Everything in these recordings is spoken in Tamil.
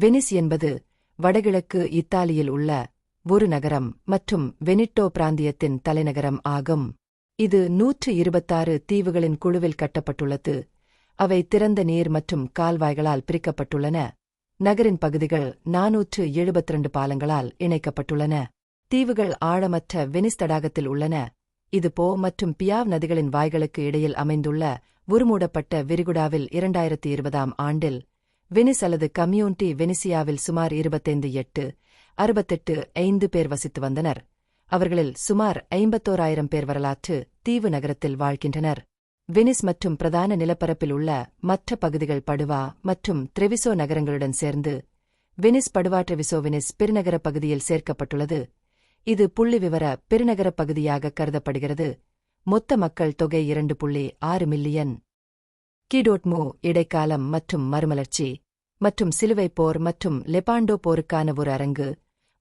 வெனிஸ் என்பது வடகிழக்கு இத்தாலியில் உள்ள ஒரு நகரம் மற்றும் வெனிட்டோ பிராந்தியத்தின் தலைநகரம் ஆகும். இது நூற்று இருபத்தாறு தீவுகளின் குழுவில் கட்டப்பட்டுள்ளது. அவை திறந்த நீர் மற்றும் கால்வாய்களால் பிரிக்கப்பட்டுள்ளன. நகரின் பகுதிகள் நாநூற்று எழுபத்திரண்டு பாலங்களால் இணைக்கப்பட்டுள்ளன. தீவுகள் ஆழமற்ற வெனிஸ் தடாகத்தில் உள்ளன. இது போ மற்றும் பியாவ் நதிகளின் வாய்களுக்கு இடையில் அமைந்துள்ள உருமூடப்பட்ட விரிகுடாவில் இரண்டாயிரத்தி இருபதாம் ஆண்டில் வெனிஸ் அல்லது கம்யூனிட்டி வெனிசியாவில் சுமார் இருபத்தைந்து எட்டு அறுபத்தெட்டு ஐந்து பேர் வசித்து வந்தனர். அவர்களில் சுமார் ஐம்பத்தோராயிரம் பேர் வரலாற்று தீவு நகரத்தில் வாழ்கின்றனர். வெனிஸ் மற்றும் பிரதான நிலப்பரப்பில் உள்ள மற்ற பகுதிகள் படுவா மற்றும் த்ரெவிசோ நகரங்களுடன் சேர்ந்து வெனிஸ் படுவா ட்ரெவிசோ வெனிஸ் பெருநகர பகுதியில் சேர்க்கப்பட்டுள்ளது. இது புள்ளி விவர பெருநகர பகுதியாக கருதப்படுகிறது. மொத்த மக்கள் தொகை இரண்டு புள்ளி ஆறு மில்லியன். கீடோட்மோ இடைக்காலம் மற்றும் மறுமலர்ச்சி மற்றும் சிலுவைப் போர் மற்றும் லெபாண்டோ போருக்கான ஒரு அரங்கு.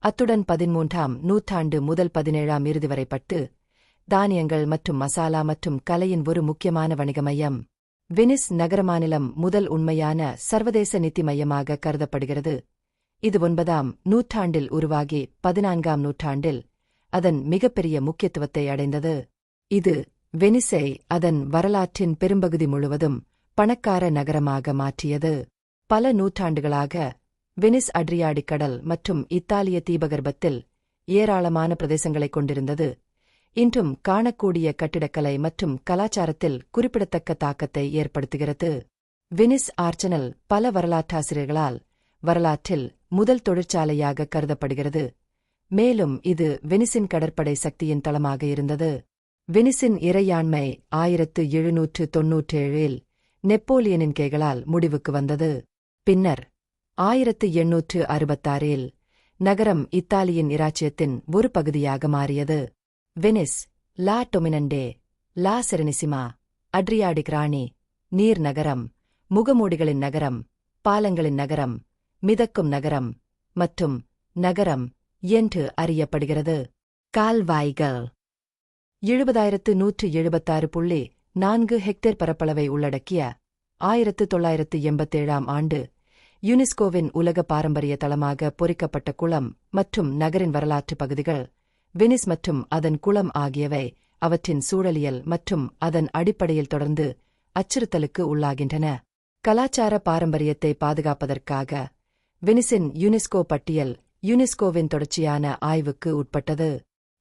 அத்துடன் பதிமூன்றாம் நூற்றாண்டு முதல் பதினேழாம் இறுதி வரை பட்டு தானியங்கள் மற்றும் மசாலா மற்றும் கலையின் ஒரு முக்கியமான வணிக மையம். வெனிஸ் நகர மாநிலம் முதல் உண்மையான சர்வதேச நிதி மையமாக கருதப்படுகிறது. இது ஒன்பதாம் நூற்றாண்டில் உருவாகி பதினான்காம் நூற்றாண்டில் அதன் மிகப்பெரிய முக்கியத்துவத்தை அடைந்தது. இது வெனிஸை அதன் வரலாற்றின் பெரும்பகுதி முழுவதும் பணக்கார நகரமாக மாற்றியது. பல நூற்றாண்டுகளாக வெனிஸ் அட்ரியாடிக் கடல் மற்றும் இத்தாலிய தீபகற்பத்தில் ஏராளமான பிரதேசங்களைக் கொண்டிருந்தது. இன்றும் காணக்கூடிய கட்டிடக்கலை மற்றும் கலாச்சாரத்தில் குறிப்பிடத்தக்க தாக்கத்தை ஏற்படுத்துகிறது. வெனிஸ் ஆர்ச்சனல் பல வரலாற்றாசிரியர்களால் வரலாற்றில் முதல் தொழிற்சாலையாக கருதப்படுகிறது. மேலும் இது வெனிசின் கடற்படை சக்தியின் தளமாக இருந்தது. வெனிசின் இறையாண்மை ஆயிரத்து எழுநூற்று தொன்னூற்றேழில் நெப்போலியனின் கைகளால் முடிவுக்கு வந்தது. பின்னர் ஆயிரத்து எண்ணூற்று அறுபத்தாறில் நகரம் இத்தாலியின் இராச்சியத்தின் ஒரு பகுதியாக மாறியது. வெனிஸ் லா டொமினண்டே லா செரனிசிமா அட்ரியாடிக் ராணி நீர் நகரம் முகமூடிகளின் நகரம் பாலங்களின் நகரம் மிதக்கும் நகரம் மற்றும் நகரம் என்று அறியப்படுகிறது. கால்வாய்கள். எழுபதாயிரத்து நூற்று எழுபத்தாறு புள்ளி நான்கு ஹெக்டேர் பரப்பளவை உள்ளடக்கிய ஆயிரத்து தொள்ளாயிரத்து எண்பத்தேழாம் ஆண்டு யுனெஸ்கோவின் உலக பாரம்பரிய தளமாக பொறிக்கப்பட்ட குளம் மற்றும் நகரின் வரலாற்று பகுதிகள் வெனிஸ் மற்றும் அதன் குளம் ஆகியவை அவற்றின் சூழலியல் மற்றும் அதன் அடிப்படையில் தொடர்ந்து அச்சுறுத்தலுக்கு உள்ளாகின்றன. கலாச்சார பாரம்பரியத்தை பாதுகாப்பதற்காக வெனிசின் யுனெஸ்கோ பட்டியல் யுனெஸ்கோவின் தொடர்ச்சியான ஆய்வுக்கு உட்பட்டது.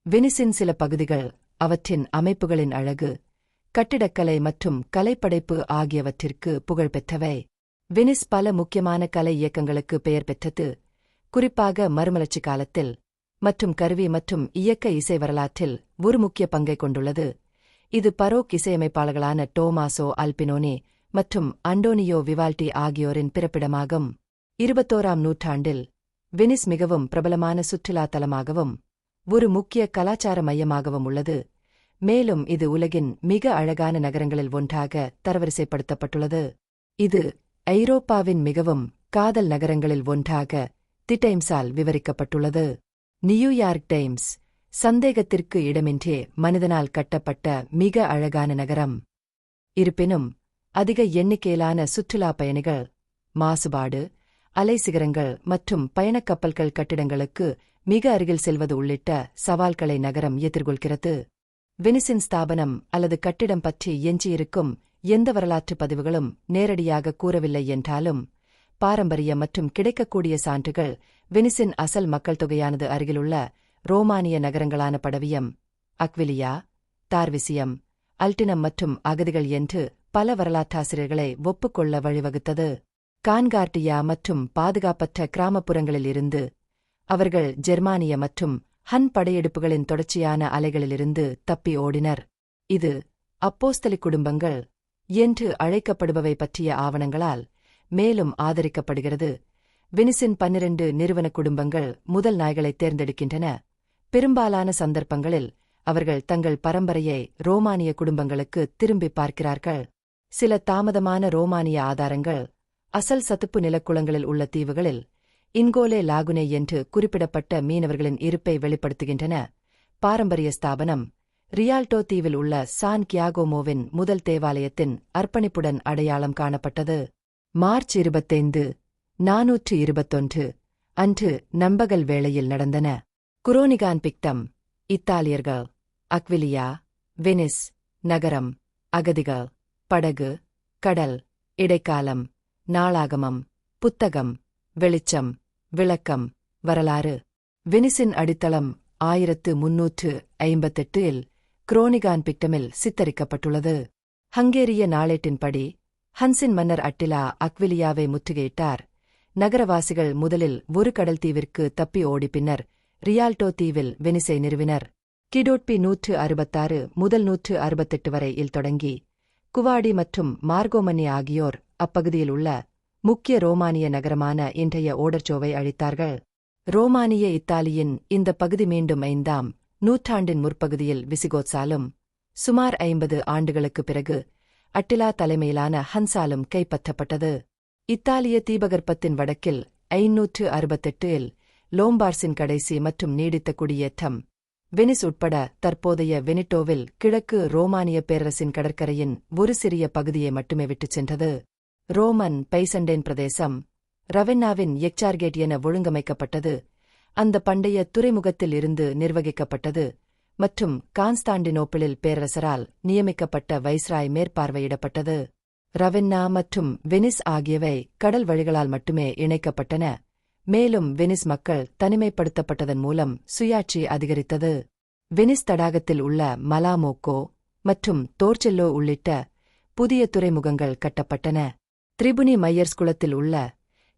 வெனிசின் சில பகுதிகள் அவற்றின் அமைப்புகளின் அழகு கட்டிடக்கலை மற்றும் கலைப்படைப்பு ஆகியவற்றிற்கு புகழ்பெற்றவை வெனிஸ் பல முக்கியமான கலை இயக்கங்களுக்கு பெயர் பெற்றது. குறிப்பாக மறுமலர்ச்சி காலத்தில் மற்றும் கருவி மற்றும் இயக்க இசை வரலாற்றில் ஒரு முக்கிய பங்கை கொண்டுள்ளது. இது பரோக் இசையமைப்பாளர்களான டோமாசோ அல்பினோனி மற்றும் அண்டோனியோ விவால்டி ஆகியோரின் பிறப்பிடமாகும். இருபத்தோராம் நூற்றாண்டில் வெனிஸ் மிகவும் பிரபலமான சுற்றுலா தலமாகவும் ஒரு முக்கிய கலாச்சார மையமாகவும் உள்ளது. மேலும் இது உலகின் மிக அழகான நகரங்களில் ஒன்றாக தரவரிசைப்படுத்தப்பட்டுள்ளது. இது ஐரோப்பாவின் மிகவும் காதல் நகரங்களில் ஒன்றாக தி டைம்ஸால் விவரிக்கப்பட்டுள்ளது. நியூயார்க் டைம்ஸ் சந்தேகத்திற்கு இடமின்றி மனிதனால் கட்டப்பட்ட மிக அழகான நகரம். இருப்பினும் அதிக எண்ணிக்கையிலான சுற்றுலா பயணிகள் மாசுபாடு அலை சிகரங்கள் மற்றும் பயணக் கப்பல்கள் கட்டிடங்களுக்கு மிக அருகில் செல்வது உள்ளிட்ட சவால்களை நகரம் எதிர்கொள்கிறது. வெனிசின் ஸ்தாபனம் அல்லது கட்டிடம் பற்றி எஞ்சியிருக்கும் எந்த வரலாற்று பதிவுகளும் நேரடியாக கூறவில்லை என்றாலும் பாரம்பரிய மற்றும் கிடைக்கக்கூடிய சான்றுகள் வெனிசின் அசல் மக்கள் தொகையானது அருகிலுள்ள ரோமானிய நகரங்களான படவியம் அக்விலியா தார்விசியம் அல்டினம் மற்றும் அகதிகள் என்று பல வரலாற்றாசிரியர்களை ஒப்புக்கொள்ள வழிவகுத்தது. கான்கார்டியா மற்றும் பாதுகாப்பற்ற கிராமப்புறங்களில் இருந்து அவர்கள் ஜெர்மானிய மற்றும் ஹன் படையெடுப்புகளின் தொடர்ச்சியான அலைகளிலிருந்து தப்பி ஓடினர். இது அப்போஸ்தலி குடும்பங்கள் என்று அழைக்கப்படுபவை பற்றிய ஆவணங்களால் மேலும் ஆதரிக்கப்படுகிறது. வெனிசின் பன்னிரண்டு நிறுவன குடும்பங்கள் முதல் நாய்களை தேர்ந்தெடுக்கின்றன. பெரும்பாலான சந்தர்ப்பங்களில் அவர்கள் தங்கள் பரம்பரையை ரோமானிய குடும்பங்களுக்கு திரும்பிப் பார்க்கிறார்கள். சில தாமதமான ரோமானிய ஆதாரங்கள் அசல் சத்துப்பு நிலக்குளங்களில் உள்ள தீவுகளில் இன்கோலே லாகுனே என்று குறிப்பிடப்பட்ட மீனவர்களின் இருப்பை வெளிப்படுத்துகின்றன. பாரம்பரிய ஸ்தாபனம். ரியால்டோ தீவில் உள்ள சான் கியாகோமோவின் முதல் தேவாலயத்தின் அர்ப்பணிப்புடன் அடையாளம் காணப்பட்டது. மார்ச் இருபத்தைந்து நாநூற்று இருபத்தொன்று அன்று நம்பகல் வேளையில் நடந்தன. குரோனிகான் பிக்டம் இத்தாலியர்கள். அக்விலியா வெனிஸ் நகரம் அகதிகள் படகு கடல் இடைக்காலம் நாளாகமம் புத்தகம் வெளிச்சம் விளக்கம் வரலாறு. வெனிசின் அடித்தளம் ஆயிரத்து முன்னூற்று ஐம்பத்தெட்டு இல் குரோனிகான் பிக்டமில் சித்தரிக்கப்பட்டுள்ளது. ஹங்கேரிய நாளேட்டின்படி ஹன்சின் மன்னர் அட்டிலா அக்விலியாவை முற்றுகையிட்டார். நகரவாசிகள் முதலில் ஒரு கடல் தீவிற்கு தப்பி ஓடி பின்னர் ரியால்டோ தீவில் வெனிசை நிறுவினர். கிடோட்பி நூற்று அறுபத்தாறு முதல் நூற்று அறுபத்தெட்டு வரை இல் தொடங்கி குவாடி மற்றும் மார்கோமன்னி ஆகியோர் அப்பகுதியில் உள்ள முக்கிய ரோமானிய நகரமான இன்றைய ஓடர்ச்சோவை அழித்தார்கள். ரோமானிய இத்தாலியின் இந்த பகுதி மீண்டும் ஐந்தாம் நூற்றாண்டின் முற்பகுதியில் விசிகோத்சாலும் சுமார் ஐம்பது ஆண்டுகளுக்குப் பிறகு அட்டிலா தலைமையிலான ஹன்சாலும் கைப்பற்றப்பட்டது. இத்தாலிய தீபகற்பத்தின் வடக்கில் ஐநூற்று அறுபத்தெட்டு இல் லோம்பார்ஸின் கடைசி மற்றும் நீடித்த குடியேற்றம். வெனிஸ் உட்பட தற்போதைய வெனிட்டோவில் கிழக்கு ரோமானிய பேரரசின் கடற்கரையின் ஒரு சிறிய பகுதியை மட்டுமே விட்டுச் சென்றது. ரோமன் பைசண்டேன் பிரதேசம் ரவென்னாவின் எக்சார்கேட் என ஒழுங்கமைக்கப்பட்டது. அந்த பண்டைய துறைமுகத்தில் இருந்து நிர்வகிக்கப்பட்டது மற்றும் கான்ஸ்டாண்டினோப்பிளில் பேரரசரால் நியமிக்கப்பட்ட வைஸ்ராய் மேற்பார்வையிடப்பட்டது. ரவென்னா மற்றும் வெனிஸ் ஆகியவை கடல் வழிகளால் மட்டுமே இணைக்கப்பட்டன. மேலும் வெனிஸ் மக்கள் தனிமைப்படுத்தப்பட்டதன் மூலம் சுயாட்சி அதிகரித்தது. வெனிஸ் தடாகத்தில் உள்ள மலாமோக்கோ மற்றும் தோர்ச்செல்லோ உள்ளிட்ட புதிய துறைமுகங்கள் கட்டப்பட்டன. திரிபுனி மையர்ஸ் குளத்தில் உள்ள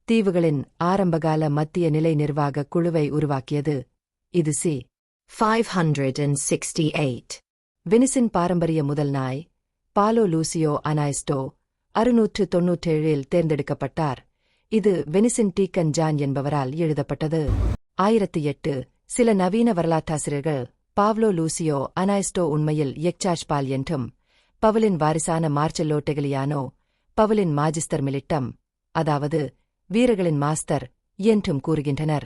தீவுகளின் ஆரம்பகால மத்திய நிலை நிர்வாக குழுவை உருவாக்கியது. இது சி. 568 வெனிஸின் பாரம்பரிய முதல் நாய் பாலோ லூசியோ அனாய்ஸ்டோ அறுநூற்று தொன்னூற்றேழில் தேர்ந்தெடுக்கப்பட்டார். இது வெனிசின் டீக்கன் ஜான் என்பவரால் எழுதப்பட்டது. ஆயிரத்தி எட்டு சில நவீன வரலாற்றாசிரியர்கள் பாவ்லோ லூசியோ அனாய்ஸ்டோ உண்மையில் எக்சாஷ் பால் என்றும் பவலின் வாரிசான மார்ச்செல்லோ டெகலியானோ பவலின் மாஜிஸ்தர் மிலிட்டம் அதாவது வீரர்களின் மாஸ்தர் என்றும் கூறுகின்றனர்.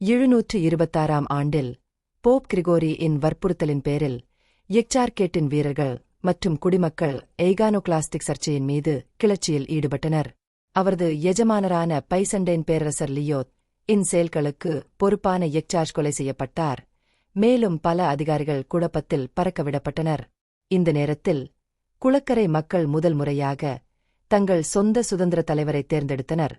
எழுநூற்று இருபத்தாறாம் ஆண்டில் போப் கிரிகோரி இன் வற்புறுத்தலின் பேரில் எக்சார்கேட்டின் வீரர்கள் மற்றும் குடிமக்கள் எய்கானோகிளாஸ்டிக் சர்ச்சையின் மீது கிளர்ச்சியில் ஈடுபட்டனர். அவரது எஜமானரான பைசண்டேன் பேரரசர் லியோத் இன் செயல்களுக்கு பொறுப்பான எக்சார்ஜ் கொலை செய்யப்பட்டார். மேலும் பல அதிகாரிகள் குழப்பத்தில் பறக்கவிடப்பட்டனர். இந்த நேரத்தில் குளக்கரை மக்கள் முதல் முறையாக தங்கள் சொந்த சுதந்திர தலைவரை தேர்ந்தெடுத்தனர்.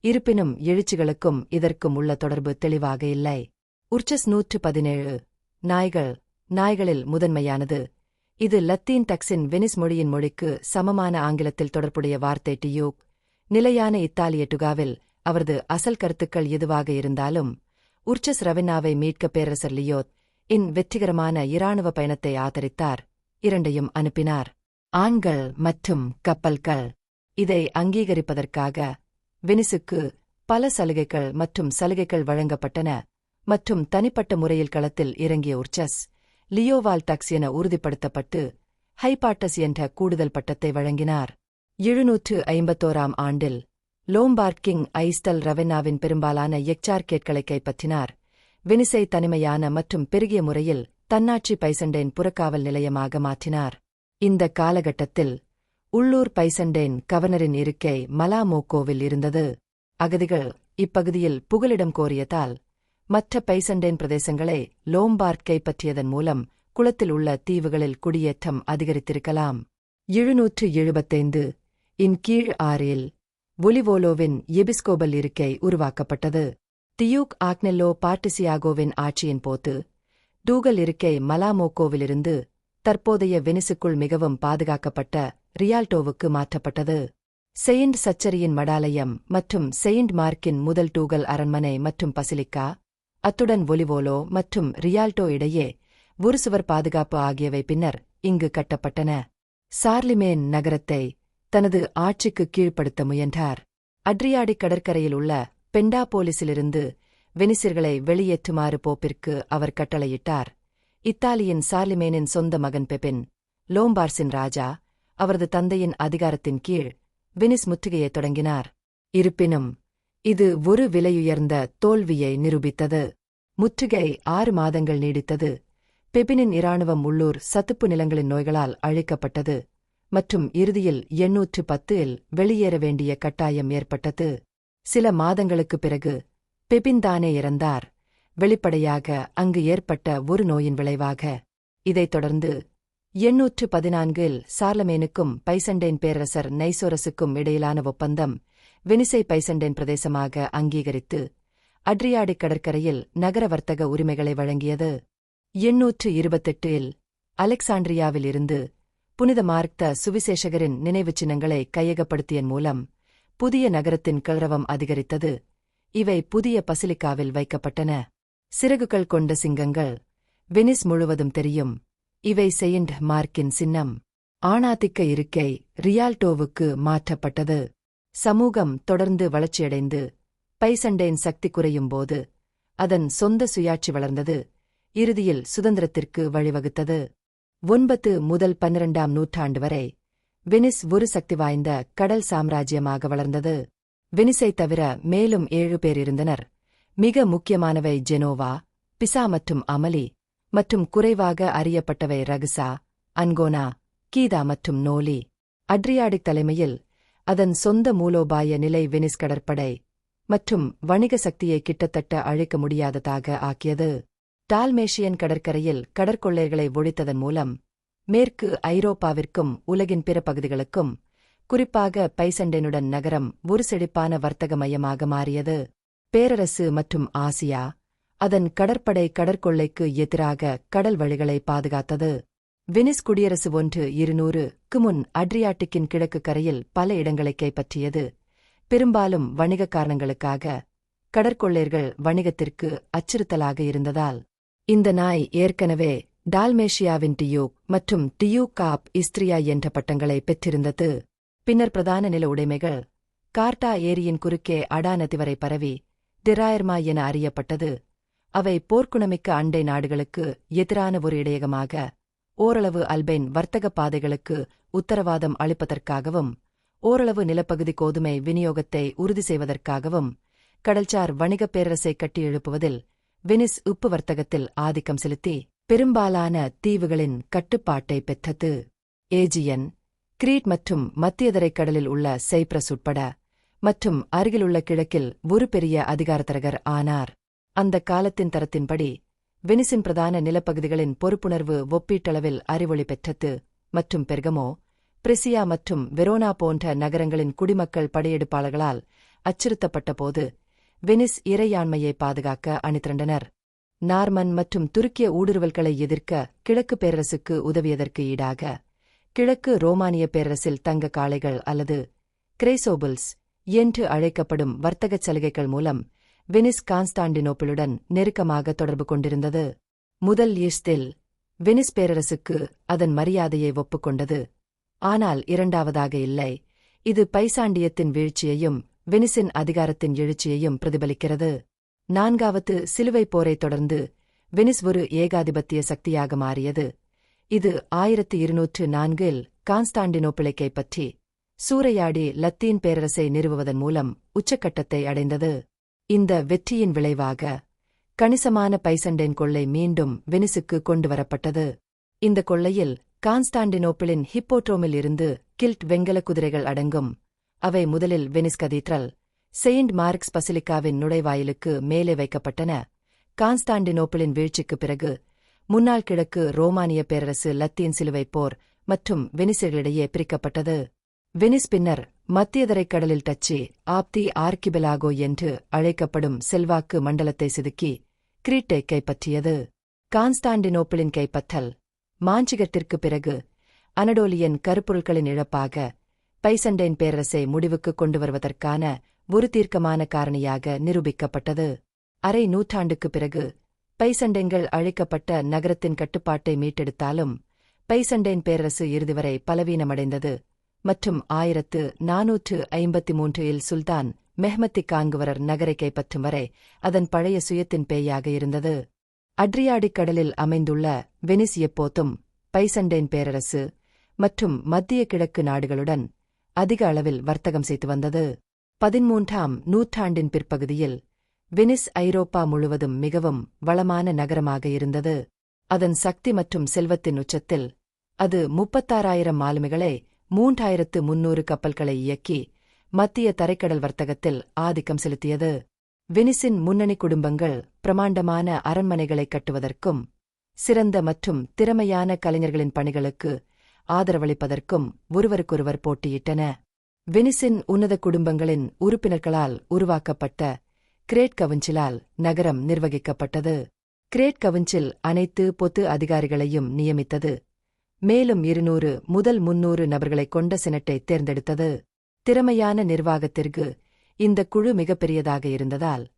இருப்பினும் எழுச்சிகளுக்கும் இதற்கும் உள்ள தொடர்பு தெளிவாக இல்லை. உர்ச்சஸ் நூற்று பதினேழு நாய்கள். நாய்களில் முதன்மையானது. இது லத்தீன் டக்ஸின் வெனிஸ் மொழியின் மொழிக்கு சமமான ஆங்கிலத்தில் தொடர்புடைய வார்த்தை டியூக் நிலையான இத்தாலிய டுகாவில் அவரது அசல் கருத்துக்கள் எதுவாக இருந்தாலும் உர்ச்சஸ் ரவென்னாவை மீட்க பேரரசர் லியோத் இன் வெற்றிகரமான இராணுவ பயணத்தை ஆதரித்தார். இரண்டையும் அனுப்பினார். ஆண்கள் மற்றும் கப்பல்கள். இதை அங்கீகரிப்பதற்காக வெனிசுக்கு பல சலுகைகள் மற்றும் சலுகைகள் வழங்கப்பட்டன மற்றும் தனிப்பட்ட முறையில் களத்தில் இறங்கிய உர்ச்சஸ் லியோவால் டக்ஸ் என உறுதிப்படுத்தப்பட்டு ஹைபாட்டஸ் என்ற கூடுதல் பட்டத்தை வழங்கினார். எழுநூற்று ஐம்பத்தோராம் ஆண்டில் லோம்பார்ட் கிங் ஐஸ்டல் ரவெனாவின் பெரும்பாலான எக்சார்கேட்களை கைப்பற்றினார். வெனிசை தனிமையான மற்றும் பெருகிய முறையில் தன்னாட்சி பைசண்டேன் புறக்காவல் நிலையமாக மாற்றினார். இந்த காலகட்டத்தில் உள்ளூர் பைசண்டேன் கவர்னரின் இருக்கை மலாமோக்கோவில் இருந்தது. அகதிகள் இப்பகுதியில் புகலிடம் கோரியதால் மற்ற பைசண்டேன் பிரதேசங்களை லோம்பார்ட் கைப்பற்றியதன் மூலம் குளத்தில் உள்ள தீவுகளில் குடியேற்றம் அதிகரித்திருக்கலாம். எழுநூற்று எழுபத்தைந்து இன் கீழ் ஆறில் ஒலிவோலோவின் எபிஸ்கோபல் இருக்கை உருவாக்கப்பட்டது. தியூக் ஆக்னெல்லோ பார்ட்டிசியாகோவின் ஆட்சியின் போது டூகல் இருக்கை மலாமோக்கோவிலிருந்து தற்போதைய வெனிசுக்குள் மிகவும் பாதுகாக்கப்பட்ட ரியால்டோவுக்கு மாற்றப்பட்டது. செயின்ட் சச்சரியின் மடாலயம் மற்றும் செயின்ட் மார்க்கின் முதல் டூகல் அரண்மனை மற்றும் பசிலிக்கா அத்துடன் ஒலிவோலோ மற்றும் ரியால்டோ இடையே ஒரு சுவர் பாதுகாப்பு ஆகியவை பின்னர் இங்கு கட்டப்பட்டன. சார்லிமேன் நகரத்தை தனது ஆட்சிக்கு கீழ்ப்படுத்த முயன்றார். அட்ரியாடி கடற்கரையில் உள்ள பெண்டாபோலிஸிலிருந்து வெனிசிர்களை வெளியேற்றுமாறு போப்பிற்கு அவர் கட்டளையிட்டார். இத்தாலியின் சார்லிமேனின் சொந்த மகன் பெபின் லோம்பார்ஸின் ராஜா அவரது தந்தையின் அதிகாரத்தின் கீழ் வெனிஸ் முற்றுகையைத் தொடங்கினார். இருப்பினும் இது ஒரு விலையுயர்ந்த தோல்வியை நிரூபித்தது. முற்றுகை ஆறு மாதங்கள் நீடித்தது. பெபினின் இராணுவம் உள்ளூர் சத்துப்பு நிலங்களின் நோய்களால் அழிக்கப்பட்டது மற்றும் இறுதியில் எண்ணூற்று பத்தில் வெளியேற வேண்டிய கட்டாயம் ஏற்பட்டது. சில மாதங்களுக்குப் பிறகு பெபின் தானே இறந்தார். வெளிப்படையாக அங்கு ஏற்பட்ட ஒரு நோயின் விளைவாக இதைத் தொடர்ந்து எண்ணூற்று பதினான்கில் சார்லமேனுக்கும் பைசண்டேன் பேரரசர் நைசோரசுக்கும் இடையிலான ஒப்பந்தம் வெனிசை பைசண்டேன் பிரதேசமாக அங்கீகரித்து அட்ரியாடிக் கடற்கரையில் நகர வர்த்தக உரிமைகளை வழங்கியது. எண்ணூற்று இருபத்தெட்டில் அலெக்சாண்ட்ரியாவில் இருந்து புனித மார்க்த சுவிசேஷகரின் நினைவுச் சின்னங்களை கையகப்படுத்தியன் மூலம் புதிய நகரத்தின் கிளறவம் அதிகரித்தது. இவை புதிய பசிலிக்காவில் வைக்கப்பட்டன. சிறகுகள் கொண்ட சிங்கங்கள் வெனிஸ் முழுவதும் தெரியும். இவை செயின்ட் மார்க்கின் சின்னம். ஆணாதிக்க இருக்கை ரியால்டோவுக்கு மாற்றப்பட்டது. சமூகம் தொடர்ந்து வளர்ச்சியடைந்து பைசண்டேன் சக்தி குறையும் போது அதன் சொந்த சுயாட்சி வளர்ந்தது. இறுதியில் சுதந்திரத்திற்கு வழிவகுத்தது. ஒன்பது முதல் பன்னிரண்டாம் நூற்றாண்டு வரை வெனிஸ் ஒரு சக்தி வாய்ந்த கடல் சாம்ராஜ்யமாக வளர்ந்தது. வெனிஸை தவிர மேலும் ஏழு பேர் இருந்தனர். மிக முக்கியமானவை ஜெனோவா பிசா மற்றும் அமலி மற்றும் குறைவாக அறியப்பட்டவை ரகுசா அன்கோனா கீதா மற்றும் நோலி. அட்ரியாடிக் தலைமையில் அதன் சொந்த மூலோபாய நிலை வெனிஸ் கடற்படை மற்றும் வணிக சக்தியை கிட்டத்தட்ட அழிக்க முடியாததாக ஆக்கியது. டால்மேஷியன் கடற்கரையில் கடற்கொள்ளைகளை ஒழித்ததன் மூலம் மேற்கு ஐரோப்பாவிற்கும் உலகின் பிற பகுதிகளுக்கும் குறிப்பாக பைசண்டெனுடன் நகரம் ஒரு செழிப்பான வர்த்தக மையமாக மாறியது. பேரரசு மற்றும் ஆசியா அதன் கடற்படை கடற்கொள்ளைக்கு எதிராக கடல் வழிகளை பாதுகாத்தது. வெனிஸ் குடியரசு ஒன்று இருநூறு முன் அட்ரியாட்டிக்கின் கிழக்கு கரையில் பல இடங்களை கைப்பற்றியது. பெரும்பாலும் வணிக காரணங்களுக்காக கடற்கொள்ளையர்கள் வணிகத்திற்கு அச்சுறுத்தலாக இருந்ததால் இந்த நாய் ஏற்கனவே டால்மேஷியாவின் டியூக் மற்றும் டியூ காப் இஸ்திரியா என்ற பட்டங்களை பெற்றிருந்தது. பின்னர் பிரதான நில உடைமைகள் கார்டா ஏரியின் குறுக்கே அடா நதி வரை பரவி டிராயர்மா என அறியப்பட்டது. அவை போர்க்குணமிக்க அண்டை நாடுகளுக்கு எதிரான ஒரு இடையகமாக ஓரளவு அல்பைன் வர்த்தக பாதைகளுக்கு உத்தரவாதம் அளிப்பதற்காகவும் ஓரளவு நிலப்பகுதி கோதுமை விநியோகத்தை உறுதி செய்வதற்காகவும் கடல்சார் வணிகப் பேரரசை கட்டியெழுப்புவதில் வெனிஸ் உப்பு வர்த்தகத்தில் ஆதிக்கம் செலுத்தி பெரும்பாலான தீவுகளின் கட்டுப்பாட்டை பெற்றது. ஏஜியன் கிரீட் மற்றும் மத்தியதரைக் கடலில் உள்ள சைப்ரஸ் உட்பட மற்றும் அருகிலுள்ள கிழக்கில் ஒரு பெரிய அதிகாரத்தரகர் ஆனார். அந்த காலத்தின் தரத்தின்படி வெனிசின் பிரதான நிலப்பகுதிகளின் பொறுப்புணர்வு ஒப்பீட்டளவில் அறிவொளி பெற்றது. மற்றும் பெர்கமோ பிரிசியா மற்றும் வெரோனா போன்ற நகரங்களின் குடிமக்கள் படையெடுப்பாளர்களால் அச்சுறுத்தப்பட்டபோது வெனிஸ் இறையாண்மையை பாதுகாக்க அணிதிரண்டனர். நார்மன் மற்றும் துருக்கிய ஊடுருவல்களை எதிர்க்க கிழக்கு பேரரசுக்கு உதவியதற்கு ஈடாக கிழக்கு ரோமானிய பேரரசில் தங்க காளைகள் அல்லது கிரேசோபுல்ஸ் என்று அழைக்கப்படும் வர்த்தகச் சலுகைகள் மூலம் வெனிஸ் கான்ஸ்டாண்டினோப்பிளுடன் நெருக்கமாக தொடர்பு கொண்டிருந்தது. முதல் ஈஸ்டில் வெனிஸ் பேரரசுக்கு அதன் மரியாதையை ஒப்புக்கொண்டது ஆனால் இரண்டாவதாக இல்லை. இது பைசாண்டியத்தின் வீழ்ச்சியையும் வெனிசின் அதிகாரத்தின் எழுச்சியையும் பிரதிபலிக்கிறது. நான்காவது சிலுவைப் போரைத் தொடர்ந்து வெனிஸ் ஒரு ஏகாதிபத்திய சக்தியாக மாறியது. இது ஆயிரத்து இருநூற்று நான்கில் கான்ஸ்டாண்டினோப்பிளை கைப்பற்றி சூறையாடி லத்தீன் பேரரசை நிறுவுவதன் மூலம் உச்சக்கட்டத்தை அடைந்தது. இந்த வெற்றியின் விளைவாக கணிசமான பைசண்டேன் கொள்ளை மீண்டும் வெனிசுக்கு கொண்டுவரப்பட்டது. இந்த கொள்ளையில் கான்ஸ்டாண்டினோப்பிளின் ஹிப்போட்ரோமில் இருந்து கில்ட் வெங்கல குதிரைகள் அடங்கும். அவை முதலில் வெனிஸ் கதீட்ரல் செயின்ட் மார்க்ஸ் பசிலிக்காவின் நுழைவாயிலுக்கு மேலே வைக்கப்பட்டன. கான்ஸ்டாண்டினோப்பிளின் வீழ்ச்சிக்குப் பிறகு முன்னாள் கிழக்கு ரோமானிய பேரரசு லத்தீன் சிலுவைப் போர் மற்றும் வெனிசுகளிடையே பிரிக்கப்பட்டது. வெனிஸ் பின்னர் மத்தியதரைக் கடலில் டச்சி ஆப்தி ஆர்கிபெலாகோ என்று அழைக்கப்படும் செல்வாக்கு மண்டலத்தை செதுக்கி கிரீட்டை கைப்பற்றியது. கான்ஸ்டாண்டினோப்பிளின் கைப்பற்றல் மாஞ்சிகத்திற்குப் பிறகு அனடோலியன் கருப்பொருட்களின் இழப்பாக பைசண்டைன் பேரரசை முடிவுக்கு கொண்டு வருவதற்கான ஒரு தீர்க்கமான காரணியாக நிரூபிக்கப்பட்டது. அரை நூற்றாண்டுக்குப் பிறகு பைசண்டென்கள் அழிக்கப்பட்ட நகரத்தின் கட்டுப்பாட்டை மீட்டெடுத்தாலும் பைசண்டைன் பேரரசு இறுதிவரை பலவீனமடைந்தது. மற்றும் ஆயிரத்து நாநூற்று ஐம்பத்தி மூன்றில் சுல்தான் மெஹ்மத்தி காங்குவரர் நகரை கைப்பற்றும் வரை அதன் பழைய சுயத்தின் பேயாக இருந்தது. அட்ரியாடிக் கடலில் அமைந்துள்ள வெனிஸ் எப்போத்தும் பைசண்டேன் பேரரசு மற்றும் மத்திய கிழக்கு நாடுகளுடன் அதிக அளவில் வர்த்தகம் செய்து வந்தது. பதிமூன்றாம் நூற்றாண்டின் பிற்பகுதியில் வெனிஸ் ஐரோப்பா முழுவதும் மிகவும் வளமான நகரமாக இருந்தது. அதன் சக்தி மற்றும் செல்வத்தின் உச்சத்தில் அது முப்பத்தாறாயிரம் மாலுமிகளை மூன்றாயிரத்து முன்னூறு கப்பல்களை இயக்கி மத்திய தரைக்கடல் வர்த்தகத்தில் ஆதிக்கம் செலுத்தியது. வெனிசின் முன்னணி குடும்பங்கள் பிரமாண்டமான அரண்மனைகளை கட்டுவதற்கும் சிறந்த மற்றும் திறமையான கலைஞர்களின் பணிகளுக்கு ஆதரவளிப்பதற்கும் ஒருவருக்கொருவர் போட்டியிட்டன. வெனிசின் உன்னத குடும்பங்களின் உறுப்பினர்களால் உருவாக்கப்பட்ட கிரேட் கவுன்சிலால் நகரம் நிர்வகிக்கப்பட்டது. கிரேட் கவுன்சில் அனைத்து பொது அதிகாரிகளையும் நியமித்தது. மேலும் இருநூறு முதல் முன்னூறு நபர்களைக் கொண்ட செனட்டை தேர்ந்தெடுத்தது. திறமையான நிர்வாகத்திற்கு இந்த குழு மிகப்பெரியதாக இருந்ததால்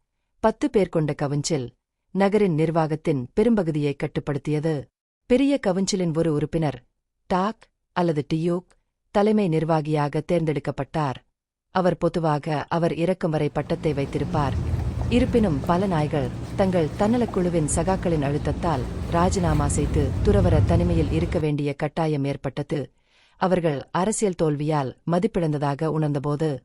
பத்து பேர் கொண்ட கவுன்சில் நகரின் நிர்வாகத்தின் பெரும்பகுதியை கட்டுப்படுத்தியது. பெரிய கவுன்சிலின் ஒரு உறுப்பினர் டாக் அல்லது டியூக் தலைமை நிர்வாகியாக தேர்ந்தெடுக்கப்பட்டார். அவர் பொதுவாக அவர் இறக்கும் வரை பட்டத்தை வைத்திருப்பார். இருப்பினும் பல நாய்கள் தங்கள் தன்னலக்குழுவின் சகாக்களின் அழுத்தத்தால் ராஜினாமா செய்து துறவர தனிமையில் இருக்க வேண்டிய கட்டாயம் ஏற்பட்டது. அவர்கள் அரசியல் தோல்வியால் மதிப்பிழந்ததாக உணர்ந்தபோது